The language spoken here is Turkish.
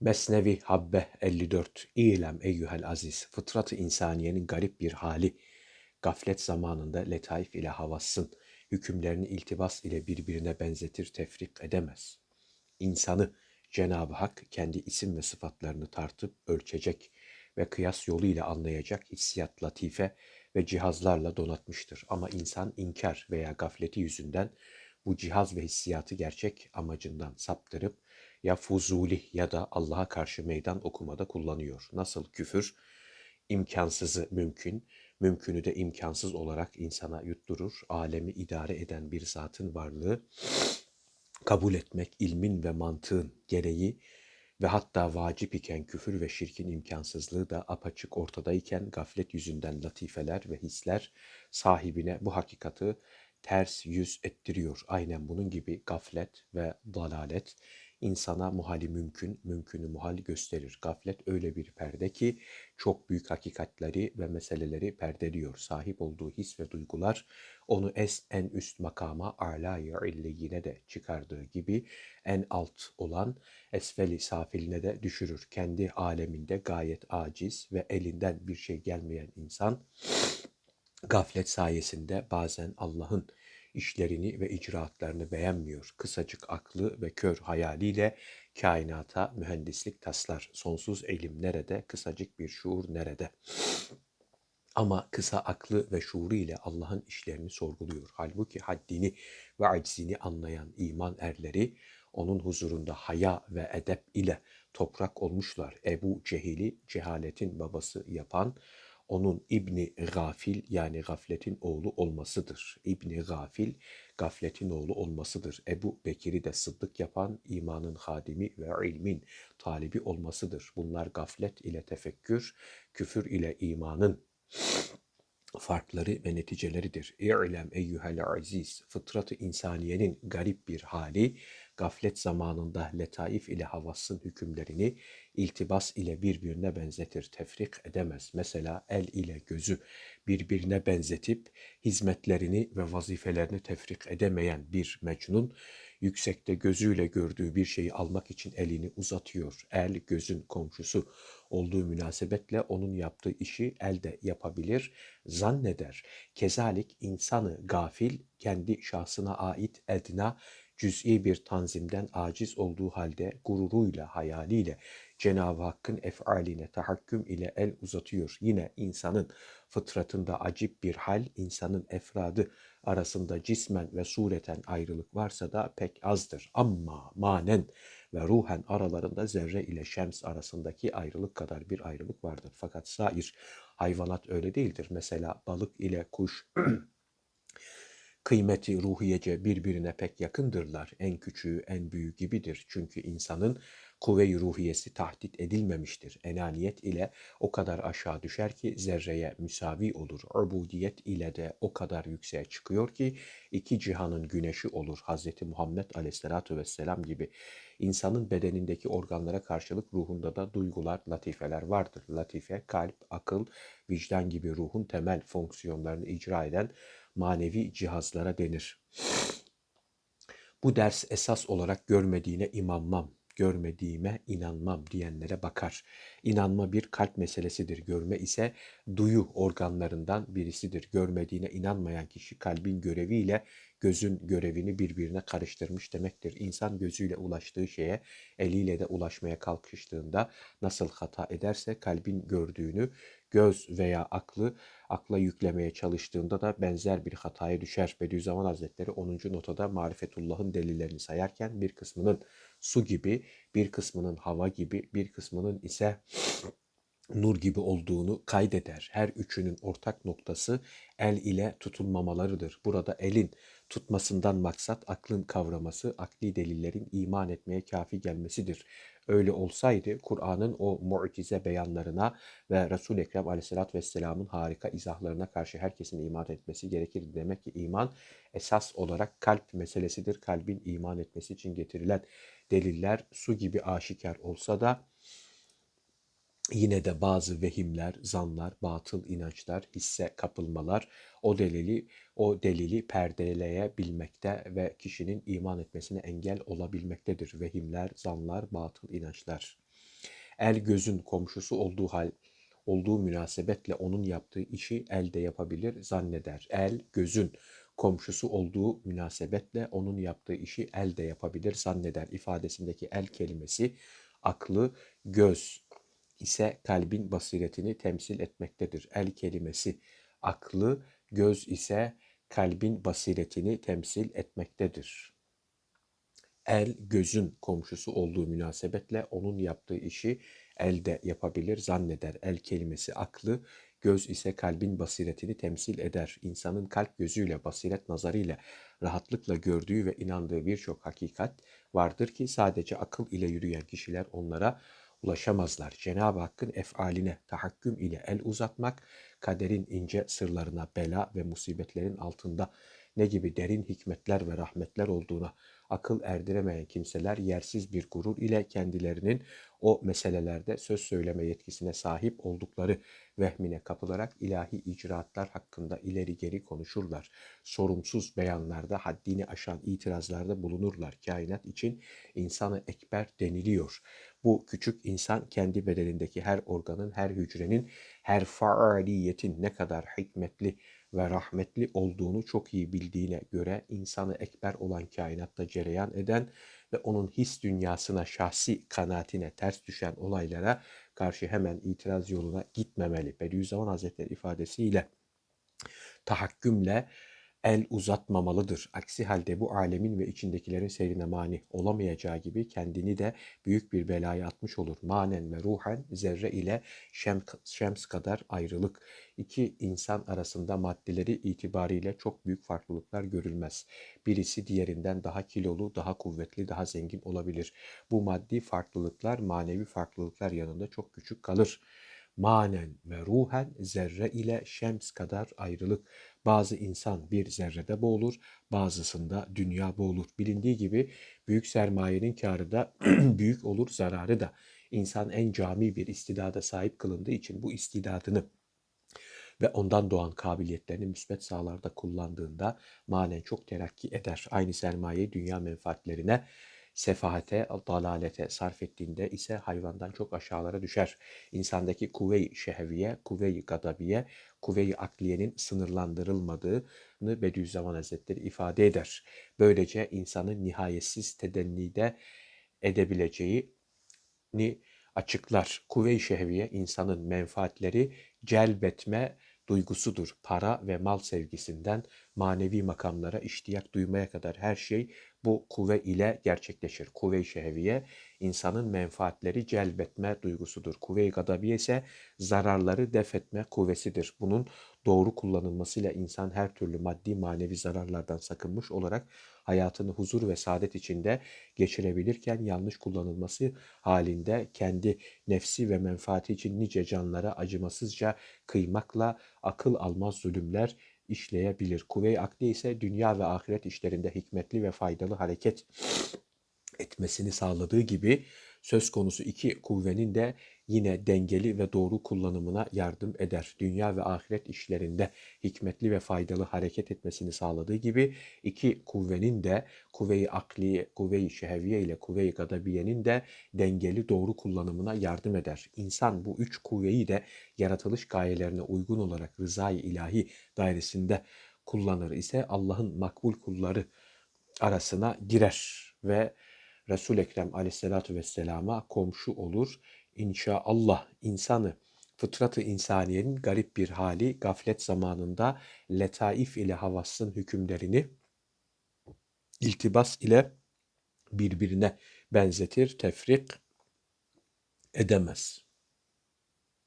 Mesnevi Habbe 54 İlem eyyühel aziz fıtratı insaniyenin garip bir hali gaflet zamanında letaif ile havassın hükümlerini iltibas ile birbirine benzetir tefrik edemez. İnsanı Cenab-ı Hak kendi isim ve sıfatlarını tartıp ölçecek ve kıyas yoluyla anlayacak hissiyat latife ve cihazlarla donatmıştır. Ama insan inkar veya gafleti yüzünden bu cihaz ve hissiyatı gerçek amacından saptırıp ya fuzuli ya da Allah'a karşı meydan okumada kullanıyor. Nasıl küfür imkansızı mümkün, mümkünü de imkansız olarak insana yutturur. Alemi idare eden bir zatın varlığı kabul etmek ilmin ve mantığın gereği ve hatta vacip iken küfür ve şirkin imkansızlığı da apaçık ortadayken gaflet yüzünden latifeler ve hisler sahibine bu hakikati ters yüz ettiriyor. Aynen bunun gibi gaflet ve dalalet insana muhali mümkün, mümkünü muhal gösterir. Gaflet öyle bir perde ki çok büyük hakikatleri ve meseleleri perdeliyor. Sahip olduğu his ve duygular onu es, en üst makama a'la-i illiyine de çıkardığı gibi en alt olan esfeli safiline de düşürür. Kendi aleminde gayet aciz ve elinden bir şey gelmeyen insan gaflet sayesinde bazen Allah'ın işlerini ve icraatlarını beğenmiyor. Kısacık aklı ve kör hayaliyle kainata mühendislik taslar. Sonsuz elim nerede, kısacık bir şuur nerede? Ama kısa aklı ve şuuru ile Allah'ın işlerini sorguluyor. Halbuki haddini ve aczini anlayan iman erleri onun huzurunda haya ve edep ile toprak olmuşlar. Ebu Cehil'i cehaletin babası yapan onun İbni Gafil yani gafletin oğlu olmasıdır. İbni Gafil gafletin oğlu olmasıdır. Ebu Bekir'i de sıddık yapan imanın hadimi ve ilmin talibi olmasıdır. Bunlar gaflet ile tefekkür, küfür ile imanın farkları ve neticeleridir. İ'lem eyyühel aziz, fıtratı insaniyenin garip bir hali, gaflet zamanında letaif ile havassın hükümlerini iltibas ile birbirine benzetir, tefrik edemez. Mesela el ile gözü birbirine benzetip hizmetlerini ve vazifelerini tefrik edemeyen bir mecnun, yüksekte gözüyle gördüğü bir şeyi almak için elini uzatıyor. El gözün komşusu olduğu münasebetle onun yaptığı işi elde yapabilir, zanneder. Kezalik insanı gafil kendi şahsına ait edna cüz'i bir tanzimden aciz olduğu halde gururuyla, hayaliyle Cenab-ı Hakk'ın efaline tahakküm ile el uzatıyor. Yine insanın fıtratında acip bir hal, insanın efradı arasında cismen ve sureten ayrılık varsa da pek azdır. Ama manen ve ruhen aralarında zerre ile şems arasındaki ayrılık kadar bir ayrılık vardır. Fakat sair hayvanat öyle değildir. Mesela balık ile kuş kıymeti ruhiyece birbirine pek yakındırlar. En küçüğü en büyüğü gibidir. Çünkü insanın kuvve-i ruhiyesi tahdit edilmemiştir. Enaniyet ile o kadar aşağı düşer ki zerreye müsavi olur. Ubudiyet ile de o kadar yükseğe çıkıyor ki iki cihanın güneşi olur. Hz. Muhammed aleyhissalatu vesselam gibi insanın bedenindeki organlara karşılık ruhunda da duygular, latifeler vardır. Latife, kalp, akıl, vicdan gibi ruhun temel fonksiyonlarını icra eden manevi cihazlara denir. Bu ders esas olarak görmediğine inanmam, görmediğime inanmam diyenlere bakar. İnanma bir kalp meselesidir, görme ise duyu organlarından birisidir. Görmediğine inanmayan kişi kalbin göreviyle gözün görevini birbirine karıştırmış demektir. İnsan gözüyle ulaştığı şeye eliyle de ulaşmaya kalkıştığında nasıl hata ederse kalbin gördüğünü göz veya aklı akla yüklemeye çalıştığında da benzer bir hataya düşer. Bediüzzaman Hazretleri 10. notada marifetullah'ın delillerini sayarken bir kısmının su gibi, bir kısmının hava gibi, bir kısmının ise nur gibi olduğunu kaydeder. Her üçünün ortak noktası el ile tutulmamalarıdır. Burada elin tutmasından maksat aklın kavraması, akli delillerin iman etmeye kafi gelmesidir. Öyle olsaydı Kur'an'ın o mucize beyanlarına ve Resul-i Ekrem aleyhissalatü vesselamın harika izahlarına karşı herkesin iman etmesi gerekir. Demek ki iman esas olarak kalp meselesidir. Kalbin iman etmesi için getirilen deliller su gibi aşikar olsa da yine de bazı vehimler, zanlar, batıl inançlar, hisse kapılmalar o delili o delili perdeleyebilmekte ve kişinin iman etmesine engel olabilmektedir. Vehimler, zanlar, batıl inançlar. El gözün komşusu olduğu hal olduğu münasebetle onun yaptığı işi el de yapabilir zanneder. El gözün komşusu olduğu münasebetle onun yaptığı işi el de yapabilir zanneder ifadesindeki el kelimesi aklı, göz ise kalbin basiretini temsil etmektedir. El kelimesi aklı, göz ise kalbin basiretini temsil etmektedir. El gözün komşusu olduğu münasebetle onun yaptığı işi elde yapabilir zanneder. El kelimesi aklı, göz ise kalbin basiretini temsil eder. İnsanın kalp gözüyle, basiret nazarıyla rahatlıkla gördüğü ve inandığı birçok hakikat vardır ki sadece akıl ile yürüyen kişiler onlara ulaşamazlar. Cenab-ı Hakk'ın efaline tahakküm ile el uzatmak, kaderin ince sırlarına, bela ve musibetlerin altında ne gibi derin hikmetler ve rahmetler olduğuna akıl erdiremeyen kimseler yersiz bir gurur ile kendilerinin o meselelerde söz söyleme yetkisine sahip oldukları vehmine kapılarak ilahi icraatlar hakkında ileri geri konuşurlar. Sorumsuz beyanlarda haddini aşan itirazlarda bulunurlar. Kainat için insanı ekber deniliyor. Bu küçük insan kendi bedenindeki her organın, her hücrenin, her faaliyetin ne kadar hikmetli ve rahmetli olduğunu çok iyi bildiğine göre insanı ekber olan kainatta cereyan eden ve onun his dünyasına, şahsi kanaatine ters düşen olaylara karşı hemen itiraz yoluna gitmemeli. Bediüzzaman Hazretleri ifadesiyle tahakkümle el uzatmamalıdır. Aksi halde bu alemin ve içindekilerin seyrine mani olamayacağı gibi kendini de büyük bir belaya atmış olur. Manen ve ruhen zerre ile şem, şems kadar ayrılık. İki insan arasında maddeleri itibariyle çok büyük farklılıklar görülmez. Birisi diğerinden daha kilolu, daha kuvvetli, daha zengin olabilir. Bu maddi farklılıklar manevi farklılıklar yanında çok küçük kalır manen ve ruhen zerre ile şems kadar ayrılık. Bazı insan bir zerrede boğulur, bazısında dünya boğulur. Bilindiği gibi büyük sermayenin karı da büyük olur, zararı da. İnsan en cami bir istidada sahip kılındığı için bu istidadını ve ondan doğan kabiliyetlerini müsbet sahalarda kullandığında manen çok terakki eder. Aynı sermayeyi dünya menfaatlerine sefahate, dalalete sarf ettiğinde ise hayvandan çok aşağılara düşer. İnsandaki kuvve-i şehviye, kuvve-i gadabiye, kuvve-i akliyenin sınırlandırılmadığını Bediüzzaman Hazretleri ifade eder. Böylece insanın nihayetsiz tedennide edebileceğini açıklar. Kuvve-i şehviye insanın menfaatleri celbetme duygusudur. Para ve mal sevgisinden manevi makamlara iştiyak duymaya kadar her şey bu kuvve ile gerçekleşir. Kuvve-i şehviye insanın menfaatleri celbetme duygusudur. Kuvve-i gadabiye ise zararları defetme kuvvesidir. Bunun doğru kullanılmasıyla insan her türlü maddi manevi zararlardan sakınmış olarak hayatını huzur ve saadet içinde geçirebilirken yanlış kullanılması halinde kendi nefsi ve menfaati için nice canlara acımasızca kıymakla akıl almaz zulümler işleyebilir. Kuvve-i akli ise dünya ve ahiret işlerinde hikmetli ve faydalı hareket etmesini sağladığı gibi söz konusu iki kuvvenin de yine dengeli ve doğru kullanımına yardım eder. Dünya ve ahiret işlerinde hikmetli ve faydalı hareket etmesini sağladığı gibi iki kuvvenin de kuvve-i akli, kuvve-i şehviye ile kuvve-i gadabiyenin de dengeli doğru kullanımına yardım eder. İnsan bu üç kuvveyi de yaratılış gayelerine uygun olarak rızayı ilahi dairesinde kullanır ise Allah'ın makbul kulları arasına girer ve Resul-i Ekrem aleyhissalatu vesselama komşu olur. İnşallah insanı fıtratı insaniyenin garip bir hali gaflet zamanında letaif ile havasın hükümlerini iltibas ile birbirine benzetir, tefrik edemez.